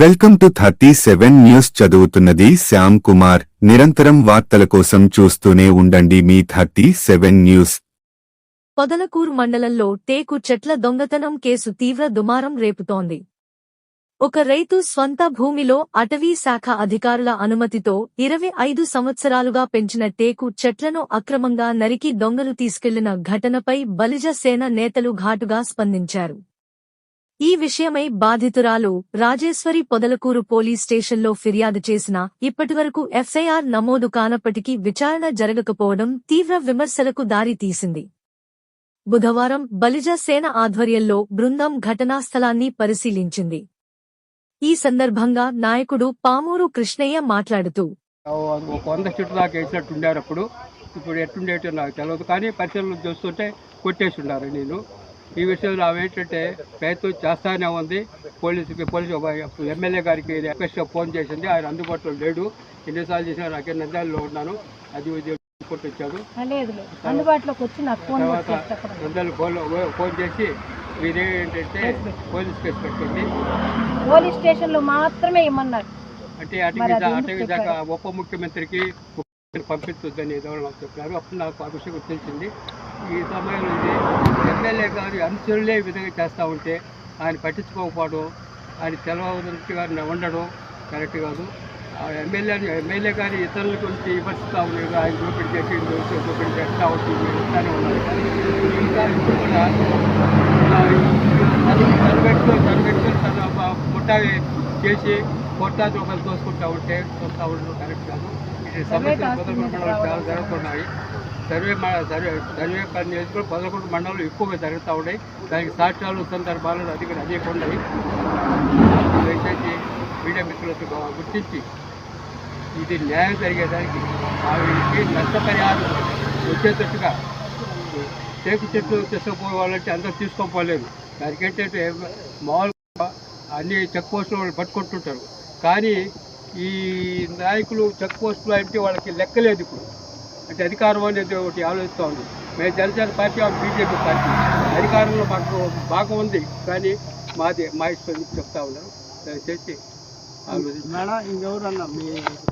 Welcome to thirty seven news చదువుతున్నది శ్యామ్ కుమార్. నిరంతరం వార్తల కోసం చూస్తూనే ఉండండి మీ థర్టీ సెవెన్ న్యూస్. పొదలకూరు మండలంలో టేకు చెట్ల దొంగతనం కేసు తీవ్ర దుమారం రేపుతోంది. ఒక రైతు స్వంత భూమిలో అటవీ శాఖ అధికారుల అనుమతితో ఇరవై ఐదు సంవత్సరాలుగా పెంచిన టేకు చెట్లను అక్రమంగా నరికి దొంగలు తీసుకెళ్ళిన ఘటనపై బలిజ సేన నేతలు ఘాటుగా స్పందించారు. ఈ విషయమై బాధితురాలు రాజేశ్వరి పొదలకూరు పోలీస్ స్టేషన్లో ఫిర్యాదు చేసినా ఇప్పటివరకు ఎఫ్ఐఆర్ నమోదు కానప్పటికీ విచారణ జరగకపోవడం తీవ్ర విమర్శలకు దారితీసింది బుధవారం బలిజ సేన ఆధ్వర్యంలో బృందం ఘటనా స్థలాన్ని పరిశీలించింది. ఈ సందర్భంగా నాయకుడు పామూరు కృష్ణయ్య మాట్లాడుతూ వంద చెట్టు దాకా వేసినట్టుండారు అప్పుడు. ఇప్పుడు ఎట్టుండేటో నాకు తెలియదు కానీ పరిశీలన చూస్తుంటే కొట్టేసి ఉన్నారు నేను. ఈ విషయంలో ఆమె ఏంటంటే ప్రయత్నం చేస్తానే ఉంది. పోలీసుకి పోలీసు ఎమ్మెల్యే గారికి రిక్వెస్ట్ ఫోన్ చేసింది. ఆయన అందుబాటులో లేడు. ఎన్నిసార్లు చేసినా నాకే నంద్యాలలో ఉన్నాను. అది వచ్చాడు లేదు లేదు. అందుబాటులోకి వచ్చి నాకు ఫోన్ తర్వాత చేస్తే నంద్యాల ఫోన్ ఫోన్ చేసి మీరేంటంటే పోలీస్ కేసు పెట్టండి పోలీస్ స్టేషన్లో మాత్రమే ఇమ్మన్నారు. అంటే అటవీ అటవీ దాకా చెప్పారు? ఉప ముఖ్యమంత్రికి పంపించొద్దని ఏదో నాకు చెప్పినారు. అప్పుడు నాకు ఆ విషయం తెలిసింది. ఈ సమయం ఇది ఎమ్మెల్యే గారు అనుచరులే ఈ విధంగా చేస్తూ ఉంటే ఆయన పట్టించుకోకపోవడం ఆయన తెలవదృష్టి గారిని ఉండడం కరెక్ట్ కాదు. ఎమ్మెల్యే ఎమ్మెల్యే గారి ఇతరుల గురించి విమర్శిస్తూ ఉన్నారు. ఆయన దోపిడీ చేసి ఈయన చేస్తూ ఉంటుంది ఇస్తానే ఉన్నారు. కానీ ఇంకా ఇప్పుడు కూడా తను పెట్టుకొని తను పెట్టుకొని తన ముట్టా చేసి కొట్టా రూపాయలు తోసుకుంటా ఉంటే చూస్తూ ఉండడం కరెక్ట్ కాదు. ఇది సమస్యలు పదకొండు మండలాలు చాలా జరుగుతున్నాయి. సర్వే సర్వే సర్వే పని చేసుకుని పదకొండు మండలాలు ఎక్కువగా జరుగుతూ ఉన్నాయి. దానికి సాక్ష్యాలు సందర్భాలు అధిక అనేక ఉన్నాయి. దయచేసి మీడియా మిత్రులకు గుర్తించి ఇది న్యాయం జరిగేదానికి ఆవిడకి నష్టపరిహారం వచ్చేటట్టుగా టేకు చెట్లు తీసుకుపోవాలంటే అందరూ తీసుకోపోలేదు. దానికి ఏంటంటే మామూలుగా అన్ని చెక్ పోస్టులు వాళ్ళు పట్టుకుంటుంటారు. కానీ ఈ నాయకులు చెక్ పోస్టులు అంటే వాళ్ళకి లెక్కలేదు ఇప్పుడు. అంటే అధికారం అనేది ఒకటి ఆలోచిస్తూ ఉంది. మేము జనసేన పార్టీ ఆ బీజేపీ పార్టీ. అధికారంలో మాకు బాగా ఉంది. కానీ మాది మా ఇష్టం చెప్తా ఉన్నాను దయచేసి ఆలోచించి మేడం ఇంకెవరన్నా మీ